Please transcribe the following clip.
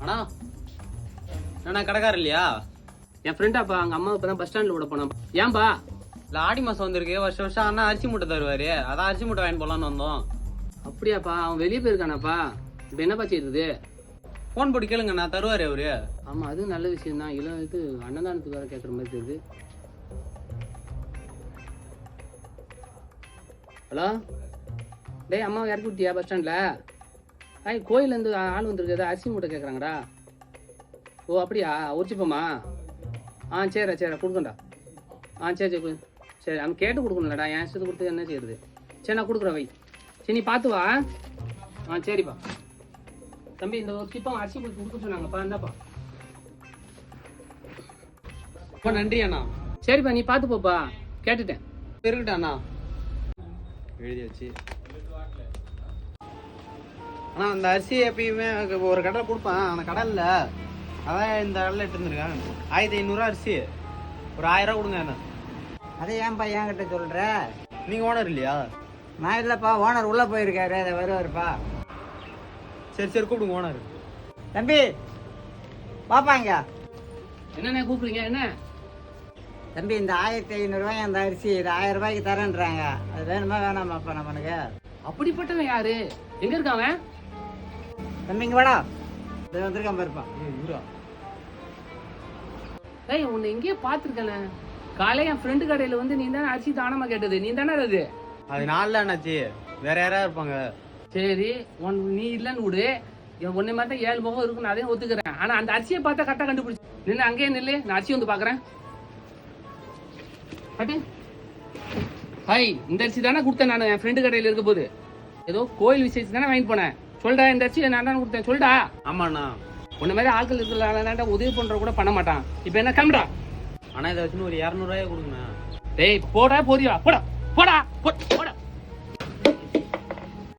அண்ணா அண்ணா கடைக்காரர் இல்லையா? என் ஃப்ரெண்டாப்பா அங்கே அம்மா இப்பதான் பஸ் ஸ்டாண்டில் விட போனான். ஏன்பா இல்லை ஆடி மாதம் வந்திருக்கு வருஷம் வருஷம் அண்ணா அரிசி மூட்டை தருவார். அதான் அரிசி மூட்டை வாங்கி போலான்னு வந்தோம். அப்படியாப்பா அவன் வெளியே போயிருக்கானாப்பா? இப்போ என்னப்பா செய்யுது ஃபோன் போட்டு கேளுங்க நான் தருவார் அவரு. ஆமாம் அது நல்ல விஷயம் தான் இல்லை இது அன்னதானத்துக்கு வேறு கேட்குற மாதிரி தெரியுது. ஹலோ? டேய் அம்மா இறக்கி விட்டியா பஸ் ஸ்டாண்டில் ஐய் கோயிலேருந்து ஆள் வந்துருக்குது. அரிசி மூட்டை கேட்குறாங்கடா ஓ அப்படியா? உரிச்சுப்போமா ஆ சரிடா சரிடா கொடுக்கண்டா ஆ சரி சரி சரி அவன் கேட்டு கொடுக்கணும்லடா. என் இஷ்டத்துக்கு கொடுத்து என்ன செய்யுது சரி நான் கொடுக்குறேன் வை. சரி நீ பார்த்து வா. ஆ சரிப்பா. தம்பி இந்த ஒரு சிப்பம் அரிசி கொடுத்து கொடுக்க சொன்னாங்கப்பா என்னப்பா ரொம்ப நன்றி அண்ணா. சரிப்பா நீ பார்த்து போப்பா கேட்டுட்டேன். இருக்கட்டும் அண்ணா. எழுதியாச்சு. அண்ணா அந்த அரிசி எப்பயுமே ஒரு கடையில் கொடுப்பேன். அந்த கடையில் அதான் இந்த கடையில் எடுத்துருந்துருக்கேன் ஆயிரத்தி ஐநூறுரூவா அரிசி. ஒரு ஆயிரம் ரூபா கொடுங்க. அண்ணா அதை ஏன்பா என்கிட்ட சொல்ற? நீங்கள் ஓனர் இல்லையா? நான் இல்லப்பா ஓனர் உள்ள போயிருக்காரு. அதை வருவாருப்பா. சரி சரி கூப்பிடுங்க ஓனர் தம்பி பாப்பாங்க என்னண்ணே கூப்பிடுறீங்க? என்ன? தம்பி இந்த ஆயிரத்தி ஐநூறுரூவாய் அந்த அரிசி இது ஆயிரம் ரூபாய்க்கு தரேன்றாங்க. அது வேணுமா வேணாமாப்பா நம்மனுக்கு அப்படிப்பட்டவன் யாரு? எங்க இருக்கான் அவன்? தம்பி இங்க வாடா. வந்திருக்கான் பாருப்பா. இவரா? டேய் உன்னை எங்கேயோ பார்த்துருக்கேனே. காலையில என் ஃப்ரெண்டு கடையில வந்து நீ தானே அரிசி தானமா கேட்டது? நீ தானே அது? அது நாளில் என்னாச்சு வேற யாராவது இருப்பாங்க. சரி உன் நீ இல்லைன்னு விடு. என் உன்னை மாதிரி தான் ஏழு முகம் இருக்குன்னு அதையும் ஒத்துக்கிறேன். ஆனா அந்த அரிசியை பார்த்தா கரெக்டாக கண்டுபிடிச்சு. நின்று அங்கேயே நில்லு. நான் அரிசி வந்து பார்க்குறேன். பாட்டு ஹாய் இந்த அரிசி தானே கொடுத்தேன் நான். என் ஃப்ரெண்டு கடையில் இருக்க போது. ஏதோ கோயில் விசேஷம் தானே வாங்கிட்டு போனேன். சொல்டா இந்த அரிசியை நான் தானே கொடுத்தேன். சொல்டா. ஆமாண்ணா. உன்ன மாதிரி ஆட்கள் இருக்கிறாங்க உதவி பண்ற கூட பண்ண மாட்டான். இப்போ என்ன கிளம்புடா. அண்ணா இதை வச்சுன்னு ஒரு இரநூறுவாயே கொடுங்கண்ணா. டேய் போடா போறியா? போடா போடா போ- போடா